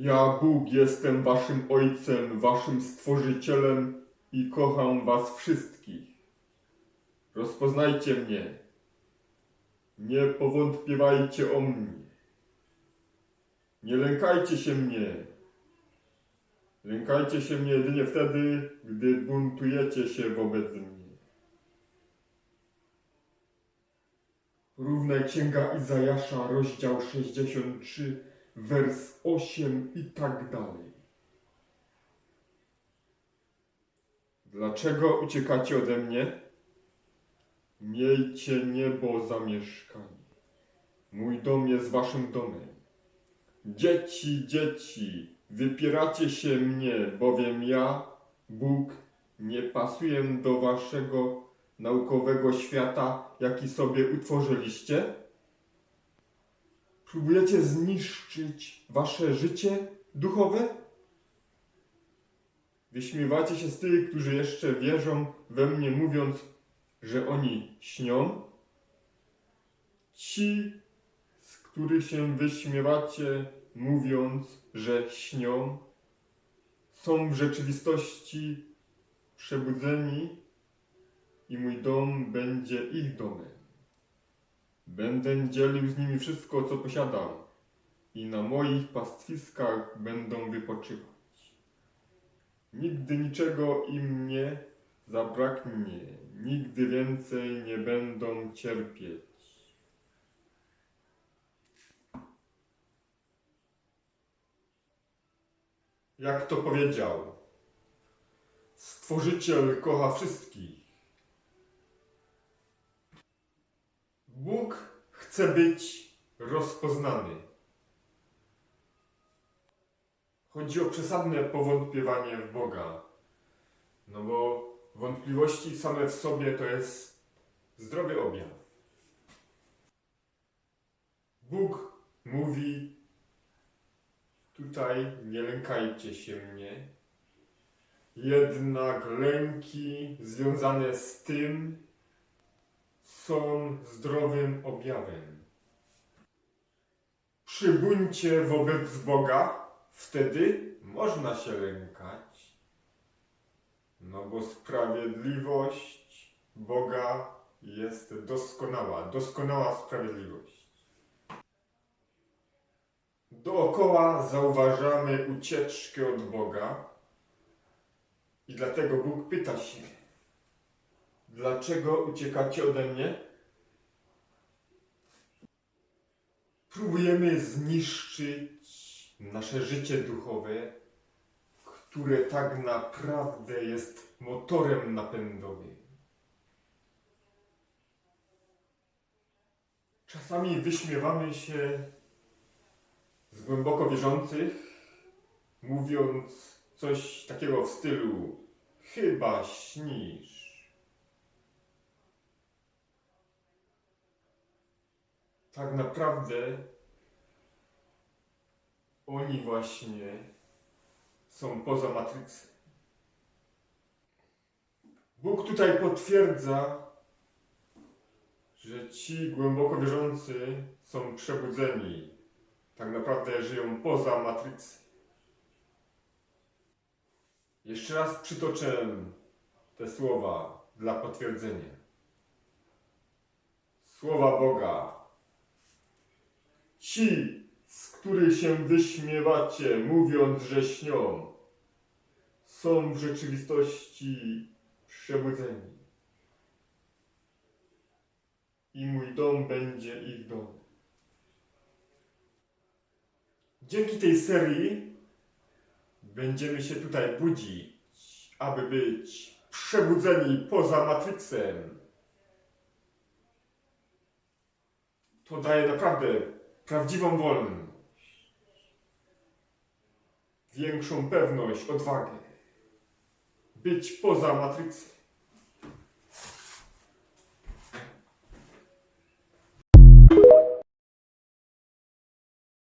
Ja, Bóg, jestem waszym Ojcem, waszym Stworzycielem i kocham was wszystkich. Rozpoznajcie mnie. Nie powątpiewajcie o mnie. Nie lękajcie się mnie. Lękajcie się mnie jedynie wtedy, gdy buntujecie się wobec mnie. Równa Księga Izajasza, rozdział 63, wers 8 i tak dalej. Dlaczego uciekacie ode mnie? Miejcie niebo za mieszkanie. Mój dom jest waszym domem. Dzieci, dzieci, wypieracie się mnie, bowiem ja, Bóg, nie pasuję do waszego naukowego świata, jaki sobie utworzyliście? Próbujecie zniszczyć wasze życie duchowe? Wyśmiewacie się z tych, którzy jeszcze wierzą we mnie, mówiąc, że oni śnią? Ci, z których się wyśmiewacie, mówiąc, że śnią, są w rzeczywistości przebudzeni i mój dom będzie ich domem. Będę dzielił z nimi wszystko, co posiadam i na moich pastwiskach będą wypoczywać. Nigdy niczego im nie zabraknie, nigdy więcej nie będą cierpieć. Jak to powiedział, Stworzyciel kocha wszystkich. Bóg chce być rozpoznany. Chodzi o przesadne powątpiewanie w Boga. No bo wątpliwości same w sobie to jest zdrowy objaw. Bóg mówi tutaj nie lękajcie się mnie. Jednak lęki związane z tym są zdrowym objawem. Przy buncie wobec Boga wtedy można się lękać, no bo sprawiedliwość Boga jest doskonała, doskonała sprawiedliwość. Dookoła zauważamy ucieczkę od Boga i dlatego Bóg pyta się, Dlaczego uciekacie ode mnie? Próbujemy zniszczyć nasze życie duchowe, które tak naprawdę jest motorem napędowym. Czasami wyśmiewamy się z głęboko wierzących, mówiąc coś takiego w stylu chyba śnisz. Tak naprawdę oni właśnie są poza matrycą. Bóg tutaj potwierdza, że ci głęboko wierzący są przebudzeni. Tak naprawdę żyją poza matrycą. Jeszcze raz przytoczę te słowa dla potwierdzenia. Słowa Boga Ci, z których się wyśmiewacie, mówiąc, że śnią, są w rzeczywistości przebudzeni. I mój dom będzie ich domem. Dzięki tej serii będziemy się tutaj budzić, aby być przebudzeni poza matrycem. To daje naprawdę prawdziwą wolność, większą pewność, odwagę, być poza matrycą.